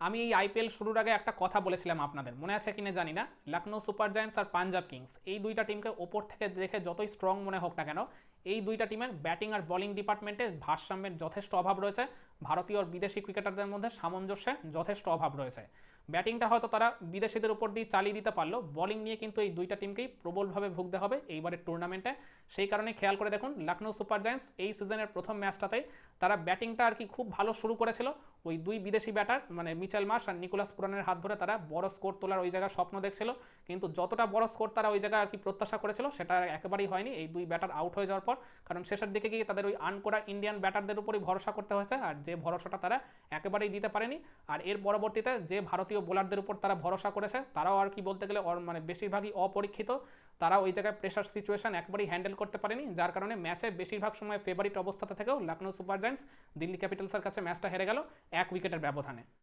আমি এই আইপিএল শুরুর আগে একটা কথা বলেছিলাম আপনাদের। মনে আছে কিনা জানি না। লখনৌ সুপার জায়ান্টস আর পাঞ্জাব কিংস। এই দুইটা টিমকে ওপর থেকে দেখে যতই স্ট্রং মনে হোক না কেন, এই দুইটা টিমের ব্যাটিং আর বোলিং ডিপার্টমেন্টে ভারসাম্যের যথেষ্ট অভাব রয়েছে। ভারতীয় বিদেশি ক্রিকেটারদের মধ্যে সামঞ্জস্যের যথেষ্ট অভাব রয়েছে। ব্যাটিংটা হয়তো তারা বিদেশিদের উপর দিয়ে চালিয়ে দিতে পারল। বোলিং নিয়ে কিন্তু এই দুইটা টিমকেই প্রবলভাবে ভুগতে হবে এইবারের টুর্নামেন্টে সেই কারণে খেয়াল করে দেখুন লখনৌ সুপার জায়ান্টস এই সিজনের প্রথম ম্যাচটাতেই তারা ব্যাটিংটা আর কি খুব ভালো শুরু করেছিল। ওই দুই বিদেশি ব্যাটার মানে মিচেল মার্শ আর নিকোলাস পুরানের হাত ধরে তারা বড় স্কোর তোলার ওই জায়গায় স্বপ্ন দেখছিল। কিন্তু যতটা বড় স্কোর তারা ওই জায়গায় আর কি প্রত্যাশা করেছিল, সেটা একেবারেই হয়নি। এই দুই ব্যাটার আউট হয়ে যাওয়ার পর, কারণ শেষের দিকে গিয়ে তাদের ওই আনকোরা ইন্ডিয়ান ব্যাটারদের উপরই ভরসা করতে হয়েছে। আর যে ভরসাটা তারা একেবারেই দিতে পারেনি। আর এর পরবর্তীতে যে ভারতীয় বোলারদের উপর তারা ভরসা করেছে, তারাও আর কি বলতে গেলে মানে বেশিরভাগই অপরীক্ষিত। তারা ওই জায়গায় প্রেশার সিচুয়েশন একবারই হ্যান্ডেল করতে পারেনি, যার কারণে ম্যাচে বেশিরভাগ সময় ফেভারিট অবস্থাতে থেকেও লখনৌ সুপার জায়ান্টস দিল্লি ক্যাপিটালসের কাছে ম্যাচটা হেরে গেল এক উইকেটের ব্যবধানে।